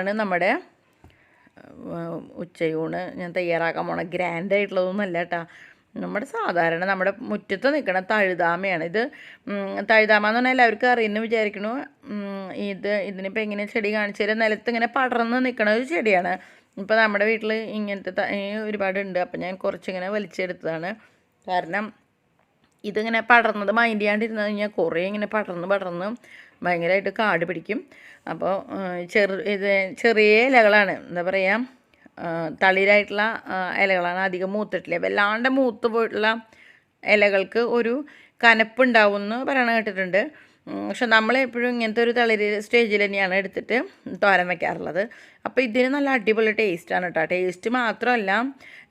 ആണ് നമ്മുടെ ഉച്ചയൂണ്. ഞാൻ തയ്യാറാക്കാൻ പോണ ഗ്രാൻഡ് ആയിട്ടുള്ളതൊന്നുമല്ല കേട്ടോ നമ്മുടെ സാധാരണ നമ്മുടെ മുറ്റത്ത് നിൽക്കുന്ന തഴുതാമയാണ്. ഇത് തഴുതാമ എന്ന് പറഞ്ഞാൽ എല്ലാവർക്കും അറിയുന്നു വിചാരിക്കണു. ഇത് ഇതിനിപ്പോൾ എങ്ങനെ ചെടി കാണിച്ചു തരാം? നിലത്ത് ഇങ്ങനെ പടർന്ന് നിൽക്കുന്ന ഒരു ചെടിയാണ്. ഇപ്പോൾ നമ്മുടെ വീട്ടിൽ ഇങ്ങനത്തെ ഒരുപാടുണ്ട്. അപ്പം ഞാൻ കുറച്ചിങ്ങനെ വലിച്ചെടുത്തതാണ്. കാരണം ഇതിങ്ങനെ പടർന്നത് മൈൻഡ് ചെയ്യാണ്ടിരുന്ന് കഴിഞ്ഞാൽ കുറേ ഇങ്ങനെ പടർന്ന് പടർന്ന് ഭയങ്കരമായിട്ട് കാട് പിടിക്കും. അപ്പോൾ ചെറു ഇത് ചെറിയ ഇലകളാണ്. എന്താ പറയുക തളിരായിട്ടുള്ള ഇലകളാണ് അധികം മൂത്തിട്ടില്ല. വല്ലാണ്ട് മൂത്ത് പോയിട്ടുള്ള ഇലകൾക്ക് ഒരു കനപ്പുണ്ടാവും എന്ന് പറയണ കേട്ടിട്ടുണ്ട്. പക്ഷെ നമ്മളെപ്പോഴും ഇങ്ങനത്തെ ഒരു തളിര് സ്റ്റേജിൽ തന്നെയാണ് എടുത്തിട്ട് തോരൻ വെക്കാറുള്ളത്. അപ്പോൾ ഇതിന് നല്ല അടിപൊളി ടേസ്റ്റാണ് കേട്ടോ ടേസ്റ്റ് മാത്രമല്ല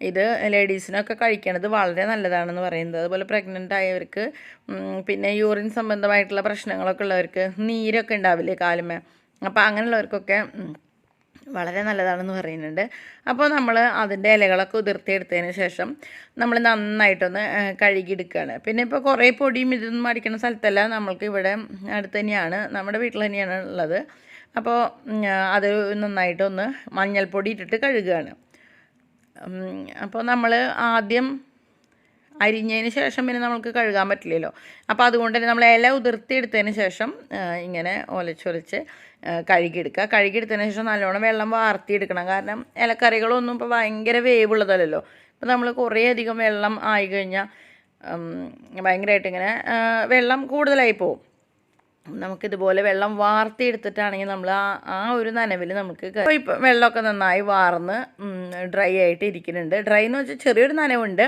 ഇത് ലേഡീസിനൊക്കെ കഴിക്കണത് വളരെ നല്ലതാണെന്ന് പറയുന്നത്. അതുപോലെ പ്രഗ്നന്റ് ആയവർക്ക് പിന്നെ യൂറിൻ സംബന്ധമായിട്ടുള്ള പ്രശ്നങ്ങളൊക്കെ ഉള്ളവർക്ക് നീരൊക്കെ ഉണ്ടാവില്ലേ കാലുമേ? അപ്പോൾ അങ്ങനെയുള്ളവർക്കൊക്കെ വളരെ നല്ലതാണെന്ന് പറയുന്നുണ്ട്. അപ്പോൾ നമ്മൾ അതിന്റെ ഇലകളൊക്കെ ഉതിർത്തിയെടുത്തതിന് ശേഷം നമ്മൾ നന്നായിട്ടൊന്ന് കഴുകി കഴുകിയെടുക്കുകയാണ്. പിന്നെ ഇപ്പോൾ കുറേ പൊടിയും ഇതൊന്നും അടിക്കുന്ന സ്ഥലത്തല്ല നമ്മൾക്ക് ഇവിടെ അടുത്ത് തന്നെയാണ് നമ്മുടെ വീട്ടിൽ തന്നെയാണ് ഉള്ളത്. അപ്പോൾ അത് നന്നായിട്ടൊന്ന് മഞ്ഞൾപ്പൊടി ഇട്ടിട്ട് കഴുകുകയാണ്. അപ്പോൾ നമ്മൾ ആദ്യം അരിഞ്ഞതിന് ശേഷം പിന്നെ നമുക്ക് കഴുകാൻ പറ്റില്ലല്ലോ. അപ്പോൾ അതുകൊണ്ട് തന്നെ നമ്മൾ ഇല ഉതിർത്തിയെടുത്തതിന് ശേഷം ഇങ്ങനെ ഒലച്ചൊലച്ച് കഴുകിയെടുക്കുക. കഴുകിയെടുത്തതിന് ശേഷം നല്ലോണം വെള്ളം വാർത്തിയെടുക്കണം. കാരണം ഇലക്കറികളൊന്നും ഇപ്പോൾ ഭയങ്കര വേവുള്ളതല്ലല്ലോ. ഇപ്പോൾ നമ്മൾ കുറേ അധികം വെള്ളം ആയി കഴിഞ്ഞാൽ ഭയങ്കരമായിട്ട് ഇങ്ങനെ വെള്ളം കൂടുതലായി പോകും നമുക്കിതുപോലെ വെള്ളം വാർത്തിയെടുത്തിട്ടാണെങ്കിൽ നമ്മൾ ആ ആ ഒരു നനവിൽ നമുക്ക് ഇപ്പം വെള്ളമൊക്കെ നന്നായി വാർന്ന് ഡ്രൈ ആയിട്ട് ഇരിക്കുന്നുണ്ട്. ഡ്രൈ എന്ന് വെച്ചാൽ ചെറിയൊരു നനവുണ്ട്.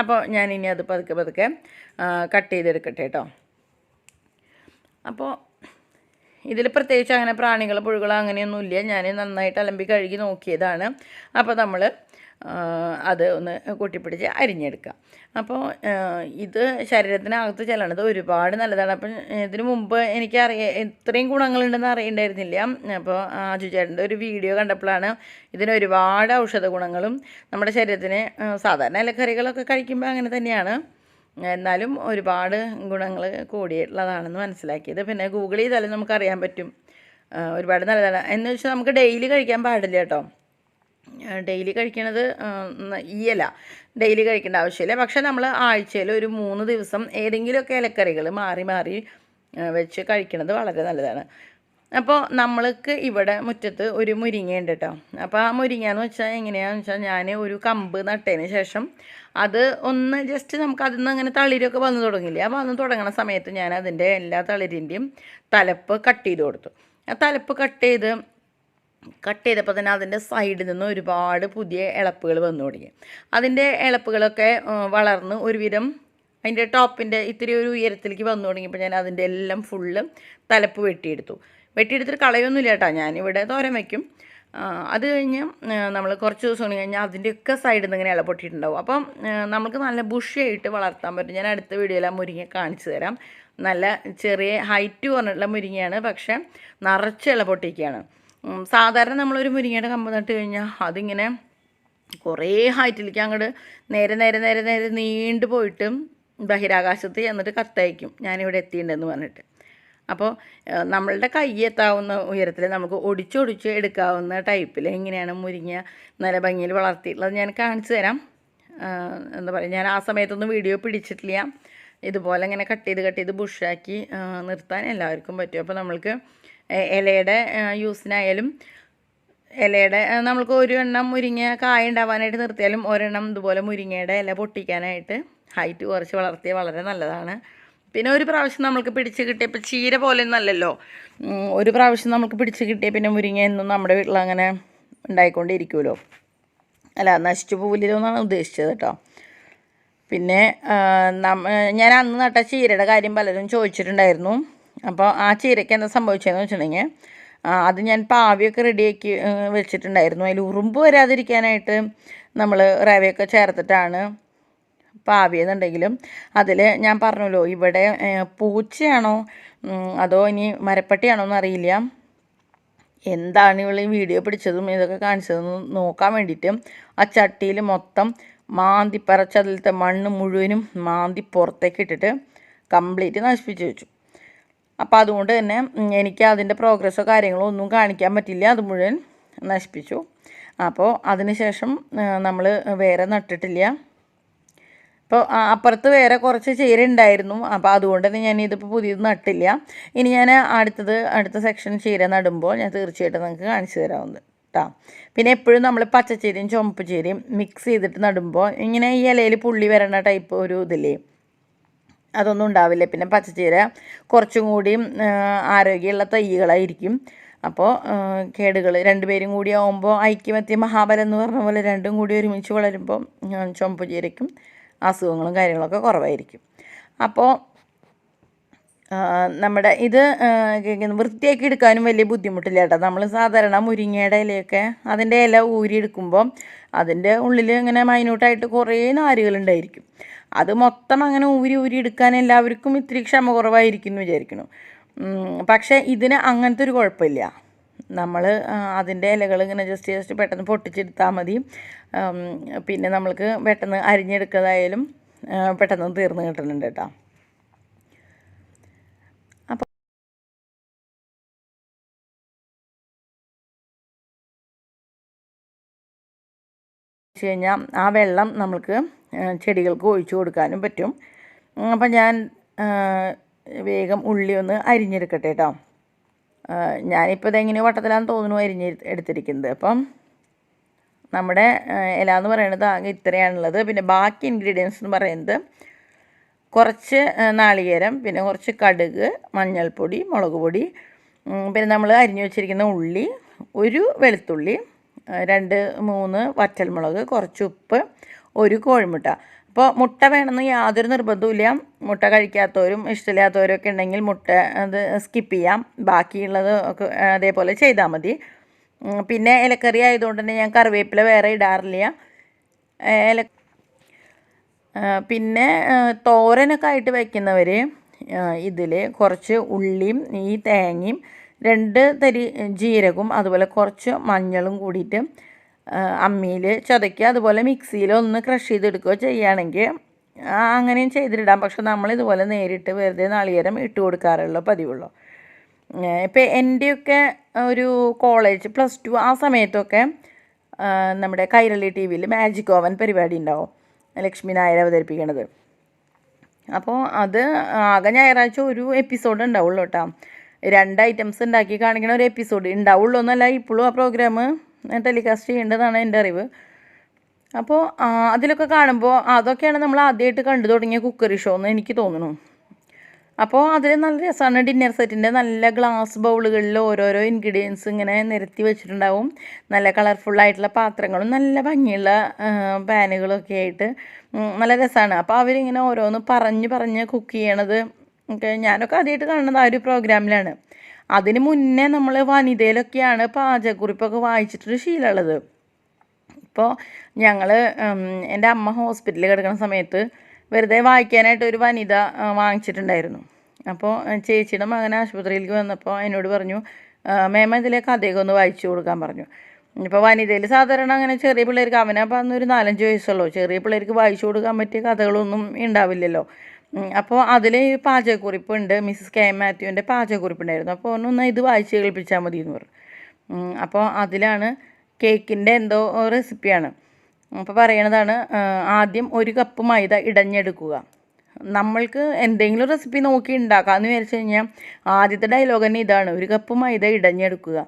അപ്പോൾ ഞാൻ ഇനി അത് പതുക്കെ പതുക്കെ കട്ട് ചെയ്തെടുക്കട്ടെ കേട്ടോ. അപ്പോൾ ഇതിൽ പ്രത്യേകിച്ച് അങ്ങനെ പ്രാണികൾ പുഴുകൾ അങ്ങനെയൊന്നുമില്ല. ഞാൻ നന്നായിട്ട് അലമ്പി കഴുകി നോക്കിയതാണ്. അപ്പോൾ നമ്മൾ അത് ഒന്ന് കൂട്ടിപ്പിടിച്ച് അരിഞ്ഞെടുക്കുക. അപ്പോൾ ഇത് ശരീരത്തിനകത്ത് ചെല്ലണത് ഒരുപാട് നല്ലതാണ്. അപ്പം ഇതിന് മുമ്പ് എനിക്കറിയ ഇത്രയും ഗുണങ്ങളുണ്ടെന്ന് അറിയണ്ടായിരുന്നില്ല. അപ്പോൾ ആജു ചേട്ടന്റെ ഒരു വീഡിയോ കണ്ടപ്പോഴാണ് ഇതിന് ഒരുപാട് ഔഷധ ഗുണങ്ങളും നമ്മുടെ ശരീരത്തിന് സാധാരണ ഇലക്കറികളൊക്കെ കഴിക്കുമ്പോൾ അങ്ങനെ തന്നെയാണ്. എന്നാലും ഒരുപാട് ഗുണങ്ങൾ കൂടിയിട്ടുള്ളതാണെന്ന് മനസ്സിലാക്കിയത്. പിന്നെ ഗൂഗിൾ ചെയ്താലും നമുക്കറിയാൻ പറ്റും. ഒരുപാട് നല്ലതാണ്. എന്ന് വെച്ചാൽ നമുക്ക് ഡെയിലി കഴിക്കാൻ പാടില്ല കേട്ടോ. ഡെയിലി കഴിക്കണത് ഈയല ഡെയിലി കഴിക്കേണ്ട ആവശ്യമില്ല. പക്ഷെ നമ്മൾ ആഴ്ചയിൽ ഒരു മൂന്ന് ദിവസം ഏതെങ്കിലുമൊക്കെ ഇലക്കറികൾ മാറി മാറി വെച്ച് കഴിക്കണത് വളരെ നല്ലതാണ്. അപ്പോൾ നമ്മൾക്ക് ഇവിടെ മുറ്റത്ത് ഒരു മുരിങ്ങയുണ്ട് കേട്ടോ അപ്പോൾ ആ മുരിങ്ങ എന്ന് വെച്ചാൽ എങ്ങനെയാണെന്ന് വെച്ചാൽ ഞാൻ ഒരു കമ്പ് നട്ടതിന് ശേഷം അത് ഒന്ന് ജസ്റ്റ് നമുക്ക് അതിൽ നിന്ന് അങ്ങനെ തളിരൊക്കെ വന്നു തുടങ്ങില്ല? അപ്പോൾ വന്ന് തുടങ്ങുന്ന സമയത്ത് ഞാൻ അതിന്റെ എല്ലാ തളിരിന്റെയും തലപ്പ് കട്ട് ചെയ്ത് കൊടുത്തു. ആ തലപ്പ് കട്ട് ചെയ്ത് കട്ട് ചെയ്തപ്പോൾ തന്നെ അതിന്റെ സൈഡിൽ നിന്ന് ഒരുപാട് പുതിയ ഇളപ്പുകൾ വന്നു തുടങ്ങി. അതിന്റെ ഇളപ്പുകളൊക്കെ വളർന്ന് ഒരുവിധം അതിന്റെ ടോപ്പിന്റെ ഇത്തിരി ഒരു ഉയരത്തിലേക്ക് വന്നു തുടങ്ങിയപ്പോൾ ഞാൻ അതിന്റെ എല്ലാം ഫുള്ള് തലപ്പ് വെട്ടിയെടുത്തു. വെട്ടിയെടുത്തിട്ട് കളയൊന്നുമില്ല കേട്ടോ. ഞാനിവിടെ തോരൻ വയ്ക്കും അത് കഴിഞ്ഞ് നമ്മൾ കുറച്ച് ദിവസം കഴിഞ്ഞാൽ അതിന്റെയൊക്കെ സൈഡിൽ നിന്ന് ഇങ്ങനെ ഇളപൊട്ടിയിട്ടുണ്ടാവും അപ്പം നമുക്ക് നല്ല ബുഷിയായിട്ട് വളർത്താൻ പറ്റും. ഞാൻ അടുത്ത വീഡിയോയിൽ ആ മുരിങ്ങ കാണിച്ചു തരാം. നല്ല ചെറിയ ഹൈറ്റ് പറഞ്ഞിട്ടുള്ള മുരിങ്ങയാണ്. പക്ഷേ നിറച്ച് ഇല പൊട്ടിക്കുകയാണ്. ഉം, സാധാരണ നമ്മളൊരു മുരിങ്ങയുടെ കമ്പ് നട്ട് കഴിഞ്ഞാൽ അതിങ്ങനെ കുറേ ഹൈറ്റിലേക്ക് അങ്ങോട്ട് നേരെ നേരെ നേരെ നേരെ നീണ്ടു പോയിട്ട് ബഹിരാകാശത്ത് ചെന്നിട്ട് കത്തയക്കും. ഞാനിവിടെ എത്തിയിട്ടുണ്ടെന്ന് പറഞ്ഞിട്ട്. അപ്പോൾ നമ്മളുടെ കൈ എത്താവുന്ന ഉയരത്തിൽ നമുക്ക് ഒടിച്ചൊടിച്ച് എടുക്കാവുന്ന ടൈപ്പിൽ എങ്ങനെയാണ് മുരിങ്ങ നല്ല ഭംഗിയിൽ വളർത്തിയിട്ടുള്ളത് ഞാൻ കാണിച്ചു തരാം. എന്താ പറയുക ഞാൻ ആ സമയത്തൊന്നും വീഡിയോ പിടിച്ചിട്ടില്ല. ഇതുപോലെ ഇങ്ങനെ കട്ട് ചെയ്ത് കട്ട് ചെയ്ത് ബുഷാക്കി നിർത്താൻ എല്ലാവർക്കും പറ്റും. അപ്പോൾ നമ്മൾക്ക് ഇലയുടെ യൂസിനായാലും ഇലയുടെ നമ്മൾക്ക് ഒരു എണ്ണം മുരിങ്ങ കായ ഉണ്ടാവാനായിട്ട് നിർത്തിയാലും ഒരെണ്ണം ഇതുപോലെ മുരിങ്ങയുടെ ഇല പൊട്ടിക്കാനായിട്ട് ഹൈറ്റ് കുറച്ച് വളർത്തിയാൽ വളരെ നല്ലതാണ്. പിന്നെ ഒരു പ്രാവശ്യം നമ്മൾക്ക് പിടിച്ച് കിട്ടിയ ഇപ്പം ചീര പോലെ ഒന്നല്ലല്ലോ ഒരു പ്രാവശ്യം നമുക്ക് പിടിച്ച് കിട്ടിയ പിന്നെ മുരിങ്ങ എന്നും നമ്മുടെ വീട്ടിൽ അങ്ങനെ ഉണ്ടായിക്കൊണ്ടിരിക്കുമല്ലോ. അല്ല നശിച്ചു പോവില്ലല്ലോ എന്നാണ് ഉദ്ദേശിച്ചത് കേട്ടോ. പിന്നെ ഞാൻ അന്ന് നട്ട ചീരയുടെ കാര്യം പലരും ചോദിച്ചിട്ടുണ്ടായിരുന്നു. അപ്പോൾ ആ ചീരയ്ക്ക് എന്താ സംഭവിച്ചതെന്ന് വെച്ചിട്ടുണ്ടെങ്കിൽ അത് ഞാൻ പാവിയൊക്കെ റെഡിയാക്കി വെച്ചിട്ടുണ്ടായിരുന്നു. അതിൽ ഉറുമ്പ് വരാതിരിക്കാനായിട്ട് നമ്മൾ റവയൊക്കെ ചേർത്തിട്ടാണ് പാവിയെന്നുണ്ടെങ്കിലും അതിൽ ഞാൻ പറഞ്ഞല്ലോ ഇവിടെ പൂച്ചയാണോ അതോ ഇനി മരപ്പട്ടിയാണോ എന്നറിയില്ല. എന്താണ് ഇവൾ ഈ വീഡിയോ പിടിച്ചതും ഇതൊക്കെ കാണിച്ചതെന്ന് നോക്കാൻ വേണ്ടിയിട്ട് ആ ചട്ടിയിൽ മൊത്തം മാന്തി പറിച്ച് മണ്ണ് മുഴുവനും മാന്തി പുറത്തേക്ക് ഇട്ടിട്ട് കംപ്ലീറ്റ് നശിപ്പിച്ച് വെച്ചു. അപ്പോൾ അതുകൊണ്ട് തന്നെ എനിക്ക് അതിന്റെ പ്രോഗ്രസ്സോ കാര്യങ്ങളോ ഒന്നും കാണിക്കാൻ പറ്റില്ല. അത് മുഴുവൻ നശിപ്പിച്ചു. അപ്പോൾ അതിന് നമ്മൾ വേറെ നട്ടിട്ടില്ല. അപ്പോൾ അപ്പുറത്ത് വേറെ കുറച്ച് ചേര ഉണ്ടായിരുന്നു. അപ്പോൾ അതുകൊണ്ട് തന്നെ ഞാൻ ഇതിപ്പോൾ പുതിയത് നട്ടില്ല. ഇനി ഞാൻ അടുത്തത് അടുത്ത സെക്ഷൻ ചീര നടുമ്പോൾ ഞാൻ തീർച്ചയായിട്ടും നിങ്ങൾക്ക് കാണിച്ചു തരാവുന്നത് കേട്ടോ പിന്നെ എപ്പോഴും നമ്മൾ പച്ചച്ചീരയും ചുമപ്പ് ചീരയും മിക്സ് ചെയ്തിട്ട് നടുമ്പോൾ ഇങ്ങനെ ഈ ഇലയിൽ പുള്ളി വരണ ടൈപ്പ് ഒരു ഇതില്ലേ? അതൊന്നും ഉണ്ടാവില്ല. പിന്നെ പച്ചച്ചീര കുറച്ചും കൂടിയും ആരോഗ്യമുള്ള തൈകളായിരിക്കും. അപ്പോൾ കേടുകൾ രണ്ടുപേരും കൂടി ആവുമ്പോൾ ഐക്യമത്യ മഹാബലം എന്ന് പറഞ്ഞ പോലെ രണ്ടും കൂടി ഒരുമിച്ച് വളരുമ്പോൾ ചുമപ്പ് ചീരയ്ക്കും അസുഖങ്ങളും കാര്യങ്ങളൊക്കെ കുറവായിരിക്കും. അപ്പോൾ നമ്മുടെ ഇത് വൃത്തിയാക്കി എടുക്കാനും വലിയ ബുദ്ധിമുട്ടില്ല കേട്ടോ. നമ്മൾ സാധാരണ മുരിങ്ങയുടെ ഇലയൊക്കെ അതിന്റെ ഇല ഊരിയെടുക്കുമ്പോൾ അതിന്റെ ഉള്ളിൽ ഇങ്ങനെ മൈന്യൂട്ടായിട്ട് കുറേ നാരുകളുണ്ടായിരിക്കും അത് മൊത്തം അങ്ങനെ ഊരി ഊരി എടുക്കാൻ എല്ലാവർക്കും ഇത്തിരി ക്ഷമ കുറവായിരിക്കും എന്ന് വിചാരിക്കണം പക്ഷേ ഇതിന് അങ്ങനത്തെ ഒരു കുഴപ്പമില്ല. നമ്മൾ അതിന്റെ ഇലകൾ ഇങ്ങനെ ജസ്റ്റ് ജസ്റ്റ് പെട്ടെന്ന് പൊട്ടിച്ചെടുത്താൽ മതി. പിന്നെ നമ്മൾക്ക് പെട്ടെന്ന് അരിഞ്ഞെടുക്കുന്നതായാലും ആ, പെട്ടെന്ന് തീർന്ന് കിട്ടുന്നുണ്ട് കേട്ടോ. വെച്ച് കഴിഞ്ഞാൽ ആ വെള്ളം നമുക്ക് ചെടികൾക്ക് ഒഴിച്ചു കൊടുക്കാനും പറ്റും. അപ്പം ഞാൻ വേഗം ഉള്ളി ഒന്ന് അരിഞ്ഞെടുക്കട്ടെ കേട്ടോ ഞാനിപ്പോൾ ഇതെങ്ങനെ വട്ടത്തിലാന്ന് തോന്നുന്നു അരിഞ്ഞ് എടുത്തിരിക്കുന്നത്. അപ്പം നമ്മുടെ ഇല എന്ന് പറയുന്നത് ആകെ ഇത്രയാണുള്ളത്. പിന്നെ ബാക്കി ഇൻഗ്രീഡിയൻസ് എന്ന് പറയുന്നത് കുറച്ച് നാളികേരം പിന്നെ കുറച്ച് കടുക് മഞ്ഞൾപ്പൊടി മുളക് പൊടി പിന്നെ നമ്മൾ അരിഞ്ഞു വെച്ചിരിക്കുന്ന ഉള്ളി ഒരു വെളുത്തുള്ളി രണ്ട് മൂന്ന് വറ്റൽമുളക് കുറച്ച് ഉപ്പ് ഒരു കോഴിമുട്ട. അപ്പോൾ മുട്ട വേണമെന്ന് യാതൊരു നിർബന്ധവുമില്ല. മുട്ട കഴിക്കാത്തവരും ഇഷ്ടമില്ലാത്തവരും ഒക്കെ ഉണ്ടെങ്കിൽ മുട്ട അത് സ്കിപ്പ് ചെയ്യാം. ബാക്കിയുള്ളത് ഒക്കെ അതേപോലെ ചെയ്താൽ മതി. പിന്നെ ഇലക്കറി ആയതുകൊണ്ട് തന്നെ ഞാൻ കറിവേപ്പില വേറെ ഇടാറില്ല. ഇല പിന്നെ തോരനൊക്കെ ആയിട്ട് വയ്ക്കുന്നവർ ഇതിൽ കുറച്ച് ഉള്ളിയും ഈ തേങ്ങയും രണ്ട് തരി ജീരകവും അതുപോലെ കുറച്ച് മഞ്ഞളും കൂടിയിട്ട് അമ്മിയിൽ ചതയ്ക്കുക. അതുപോലെ മിക്സിയിൽ ഒന്ന് ക്രഷ് ചെയ്തെടുക്കുകയോ ചെയ്യുകയാണെങ്കിൽ അങ്ങനെയും ചെയ്തിടാം. പക്ഷെ നമ്മളിതുപോലെ നേരിട്ട് വെറുതെ നാളികേരം ഇട്ട് കൊടുക്കാറുള്ള പതിവുള്ളൂ. ഇപ്പം എന്റെയൊക്കെ ഒരു കോളേജ് പ്ലസ് ടു ആ സമയത്തൊക്കെ നമ്മുടെ കൈരളി ടി വിയിൽ മാജിക് ഓവൻ പരിപാടി ഉണ്ടാവും. ലക്ഷ്മി നായർ അവതരിപ്പിക്കണത്. അപ്പോൾ അത് ആകെ ഞായറാഴ്ച ഒരു എപ്പിസോഡ് ഉണ്ടാവുള്ളൂ കേട്ടോ. രണ്ട് ഐറ്റംസ് ഉണ്ടാക്കി കാണിക്കണ ഒരു എപ്പിസോഡ് ഉണ്ടാവുള്ളൂ എന്നല്ല ഇപ്പോഴും ആ പ്രോഗ്രാം ടെലികാസ്റ്റ് ചെയ്യേണ്ടതാണ് എന്റെ അറിവ്. അപ്പോൾ അതിലൊക്കെ കാണുമ്പോൾ അതൊക്കെയാണ് നമ്മൾ ആദ്യമായിട്ട് കണ്ടു തുടങ്ങിയ കുക്കറി ഷോ എന്ന് എനിക്ക് തോന്നുന്നു. അപ്പോൾ അതിൽ നല്ല രസമാണ് ഡിന്നർ സെറ്റിന്റെ നല്ല ഗ്ലാസ് ബൗളുകളിൽ ഓരോരോ ഇൻഗ്രീഡിയൻസ് ഇങ്ങനെ നിരത്തി വെച്ചിട്ടുണ്ടാവും. നല്ല കളർഫുൾ ആയിട്ടുള്ള പാത്രങ്ങളും നല്ല ഭംഗിയുള്ള പാനുകളൊക്കെ ആയിട്ട് നല്ല രസമാണ്. അപ്പോൾ അവരിങ്ങനെ ഓരോന്ന് പറഞ്ഞ് പറഞ്ഞ് കുക്ക് ചെയ്യണത് ഒക്കെ ഞാനൊക്കെ ആദ്യമായിട്ട് കാണുന്നത് ആ ഒരു പ്രോഗ്രാമിലാണ്. അതിന് മുന്നേ നമ്മൾ വനിതയിലൊക്കെയാണ് പാചകക്കുറിപ്പൊക്കെ വായിച്ചിട്ടൊരു ശീലമുള്ളത്. ഇപ്പോൾ ഞങ്ങൾ എന്റെ അമ്മ ഹോസ്പിറ്റലിൽ കിടക്കുന്ന സമയത്ത് വെറുതെ വായിക്കാനായിട്ട് ഒരു വനിത വാങ്ങിച്ചിട്ടുണ്ടായിരുന്നു. അപ്പോൾ ചേച്ചിയുടെ മകൻ ആശുപത്രിയിലേക്ക് വന്നപ്പോൾ എന്നോട് പറഞ്ഞു "ആ, മേമ ഇതിലെ കഥയൊക്കെ ഒന്ന് വായിച്ചു കൊടുക്കാൻ പറഞ്ഞു. ഇപ്പോൾ വനിതയിൽ സാധാരണ അങ്ങനെ ചെറിയ പിള്ളേർക്ക് അവനപ്പോൾ അന്നൊരു നാലഞ്ച് വയസ്സുള്ളൂ. ചെറിയ പിള്ളേർക്ക് വായിച്ചു കൊടുക്കാൻ പറ്റിയ കഥകളൊന്നും ഉണ്ടാവില്ലല്ലോ. അപ്പോൾ അതിൽ പാചകക്കുറിപ്പ് ഉണ്ട് മിസ്സസ് കെ മാത്യുവിന്റെ പാചകക്കുറിപ്പുണ്ടായിരുന്നു. അപ്പോൾ ഒന്ന് ഇത് വായിച്ച് കേൾപ്പിച്ചാൽ മതി എന്ന് പറഞ്ഞു അപ്പോൾ അതിലാണ് കേക്കിന്റെ എന്തോ റെസിപ്പിയാണ്. അപ്പോൾ പറയണതാണ് ആദ്യം ഒരു കപ്പ് മൈദ ഇടഞ്ഞെടുക്കുക. നമ്മൾക്ക് എന്തെങ്കിലും റെസിപ്പി നോക്കി ഉണ്ടാക്കാമെന്ന് വിചാരിച്ചു കഴിഞ്ഞാൽ ആദ്യത്തെ ഡയലോഗ് തന്നെ ഇതാണ്. ഒരു കപ്പ് മൈദ ഇടഞ്ഞെടുക്കുക.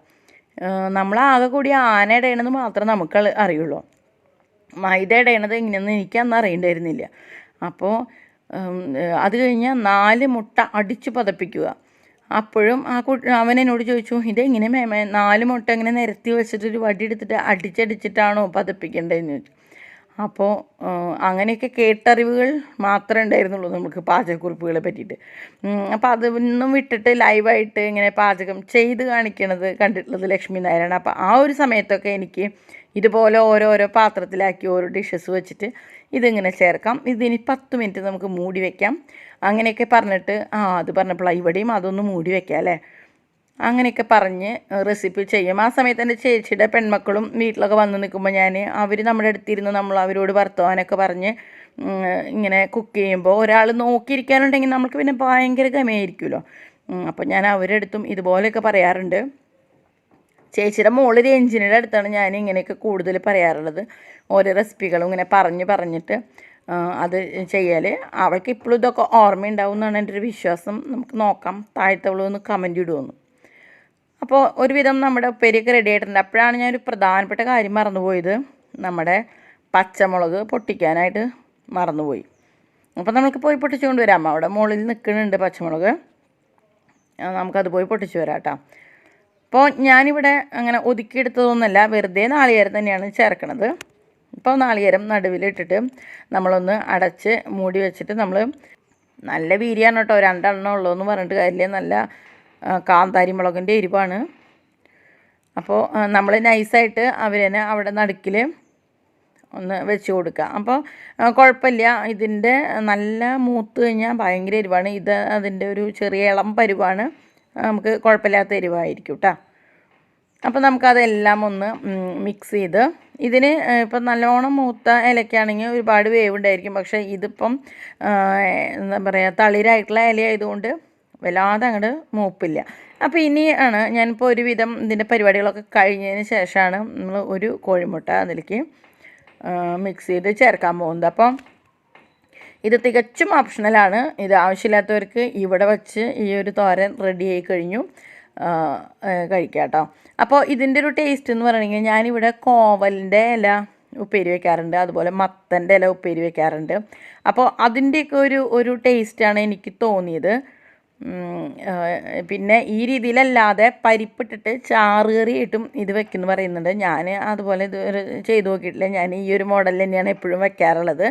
നമ്മൾ ആകെ കൂടി ആന ഇടയണമെന്ന് മാത്രമേ നമുക്ക് അറിയുള്ളൂ. മൈദ ഇടയണത് എങ്ങനെയെന്ന് എനിക്ക് അന്ന് അറിയണ്ടായിരുന്നില്ല. അപ്പോൾ അത് കഴിഞ്ഞ് നാല് മുട്ട അടിച്ചു പതപ്പിക്കുക. അപ്പോഴും ആ കുട്ടി അവൻ എന്നോട് ചോദിച്ചു ഇതെങ്ങനെ മേമ നാല് മുട്ട ഇങ്ങനെ നിരത്തി വെച്ചിട്ട് ഒരു വടി എടുത്തിട്ട് അടിച്ചടിച്ചിട്ടാണോ പതപ്പിക്കേണ്ടതെന്ന് ചോദിച്ചു. അപ്പോൾ അങ്ങനെയൊക്കെ കേട്ടറിവുകൾ മാത്രമേ ഉണ്ടായിരുന്നുള്ളൂ നമുക്ക് പാചകക്കുറിപ്പുകളെ പറ്റിയിട്ട്. അപ്പോൾ അതൊന്നും വിട്ടിട്ട് ലൈവായിട്ട് ഇങ്ങനെ പാചകം ചെയ്ത് കാണിക്കണത് കണ്ടിട്ടുള്ളത് ലക്ഷ്മി നായരാണ്. അപ്പോൾ ആ ഒരു സമയത്തൊക്കെ എനിക്ക് ഇതുപോലെ ഓരോരോ പാത്രത്തിലാക്കി ഓരോ ഡിഷസ് വെച്ചിട്ട് ഇതിങ്ങനെ ചേർക്കാം. ഇതിനി പത്ത് മിനിറ്റ് നമുക്ക് മൂടി വയ്ക്കാം അങ്ങനെയൊക്കെ പറഞ്ഞിട്ട് ആ അത് പറഞ്ഞപ്പോൾ ഇവിടെയും അതൊന്ന് മൂടി വയ്ക്കാം അല്ലേ? അങ്ങനെയൊക്കെ പറഞ്ഞ് റെസിപ്പി ചെയ്യും. ആ സമയത്ത് എന്റെ ചേച്ചിയുടെ പെൺമക്കളും വീട്ടിലൊക്കെ വന്ന് നിൽക്കുമ്പോൾ ഞാൻ അവർ നമ്മുടെ അടുത്തിരുന്ന് നമ്മൾ അവരോട് വർത്തമാനമൊക്കെ പറഞ്ഞ് ഇങ്ങനെ കുക്ക് ചെയ്യുമ്പോൾ ഒരാൾ നോക്കിയിരിക്കാനുണ്ടെങ്കിൽ നമുക്ക് പിന്നെ ഭയങ്കര ഗമയായിരിക്കുമല്ലോ. അപ്പോൾ ഞാൻ അവരെടുത്തും ഇതുപോലെയൊക്കെ പറയാറുണ്ട്. ചേച്ചിയുടെ മോൾ രഞ്ജിനിയുടെ അടുത്താണ് ഞാൻ ഇങ്ങനെയൊക്കെ കൂടുതൽ പറയാറുള്ളത്. ഓരോ റെസിപ്പികളും ഇങ്ങനെ പറഞ്ഞ് പറഞ്ഞിട്ട് അത് ചെയ്യാൽ അവൾക്ക് ഇപ്പോഴും ഇതൊക്കെ ഓർമ്മയുണ്ടാവും എന്നാണ് എന്റെ ഒരു വിശ്വാസം. നമുക്ക് നോക്കാം. താഴ്ത്തവളൊന്ന് കമന്റ് ഇടുമെന്ന് അപ്പോൾ ഒരുവിധം നമ്മുടെ ഉപ്പേരിയൊക്കെ റെഡി ആയിട്ടുണ്ട്. അപ്പോഴാണ് ഞാനൊരു പ്രധാനപ്പെട്ട കാര്യം മറന്നുപോയത്. നമ്മുടെ പച്ചമുളക് പൊട്ടിക്കാനായിട്ട് മറന്നുപോയി. അപ്പോൾ നമുക്ക് പോയി പൊട്ടിച്ചുകൊണ്ട് വരാം അവിടെ മുകളിൽ നിൽക്കുന്നുണ്ട് പച്ചമുളക്. നമുക്കത് പോയി പൊട്ടിച്ചു വരാം കേട്ടോ. അപ്പോൾ ഞാനിവിടെ അങ്ങനെ ഒതുക്കിയെടുത്തതൊന്നുമല്ല വെറുതെ നാളികേരം തന്നെയാണ് ചേർക്കണത്. ഇപ്പോൾ നാളികേരം നടുവിലിട്ടിട്ട് നമ്മളൊന്ന് അടച്ച് മൂടി വെച്ചിട്ട് നമ്മൾ നല്ല വീര്യാണ് കേട്ടോ രണ്ടെണ്ണം ഉള്ളൂ എന്ന് പറഞ്ഞിട്ട് കാര്യമില്ല. നല്ല കാന്താരി മുളകിന്റെ എരിവാണ്. അപ്പോൾ നമ്മൾ നൈസായിട്ട് അവരനെ അവിടെ നടുക്കിൽ ഒന്ന് വെച്ച് കൊടുക്കുക അപ്പോൾ കുഴപ്പമില്ല. ഇതിന്റെ നല്ല മൂത്ത് കഴിഞ്ഞാൽ ഭയങ്കര എരിവാണ്. ഇത് അതിന്റെ ഒരു ചെറിയ ഇളം പരുവാണ്. നമുക്ക് കുഴപ്പമില്ലാത്ത എരിവായിരിക്കും കേട്ടോ അപ്പോൾ നമുക്കതെല്ലാം ഒന്ന് മിക്സ് ചെയ്ത് ഇതിന് ഇപ്പം നല്ലോണം മൂത്ത ഇലയ്ക്കാണെങ്കിൽ ഒരുപാട് വേവുണ്ടായിരിക്കും. പക്ഷേ ഇതിപ്പം എന്താ പറയുക തളിരായിട്ടുള്ള ഇല ആയതുകൊണ്ട് വല്ലാതെ അങ്ങോട്ട് മൂപ്പില്ല. അപ്പോൾ ഇനിയാണ് ഞാനിപ്പോൾ ഒരുവിധം ഇതിന്റെ പരിപാടികളൊക്കെ കഴിഞ്ഞതിന് ശേഷമാണ് നമ്മൾ ഒരു കോഴിമുട്ട അതിലേക്ക് മിക്സ് ചെയ്ത് ചേർക്കാൻ പോകുന്നത്. അപ്പം ഇത് തികച്ചും ഓപ്ഷണലാണ് ഇത് ആവശ്യമില്ലാത്തവർക്ക് ഇവിടെ വച്ച് ഈ ഒരു തോരൻ റെഡി ആയി കഴിഞ്ഞു. കഴിക്കാം കേട്ടോ. അപ്പോൾ ഇതിന്റെ ഒരു ടേസ്റ്റ് എന്ന് പറയണമെങ്കിൽ ഞാനിവിടെ കോവലിന്റെ ഇല ഉപ്പേരി വെക്കാറുണ്ട്. അതുപോലെ മത്തന്റെ ഇല ഉപ്പേരി വെക്കാറുണ്ട്. അപ്പോൾ അതിന്റെയൊക്കെ ഒരു ഒരു ടേസ്റ്റാണ് എനിക്ക് തോന്നിയത്. പിന്നെ ഈ രീതിയിലല്ലാതെ പരിപ്പിട്ടിട്ട് ചാറുകറിയായിട്ടും ഇത് വെക്കുന്നു പറയുന്നുണ്ട്. ഞാൻ അതുപോലെ ഇത് ചെയ്ത് നോക്കിയിട്ടില്ല. ഞാൻ ഈ ഒരു മോഡൽ തന്നെയാണ് എപ്പോഴും വെക്കാറുള്ളത്.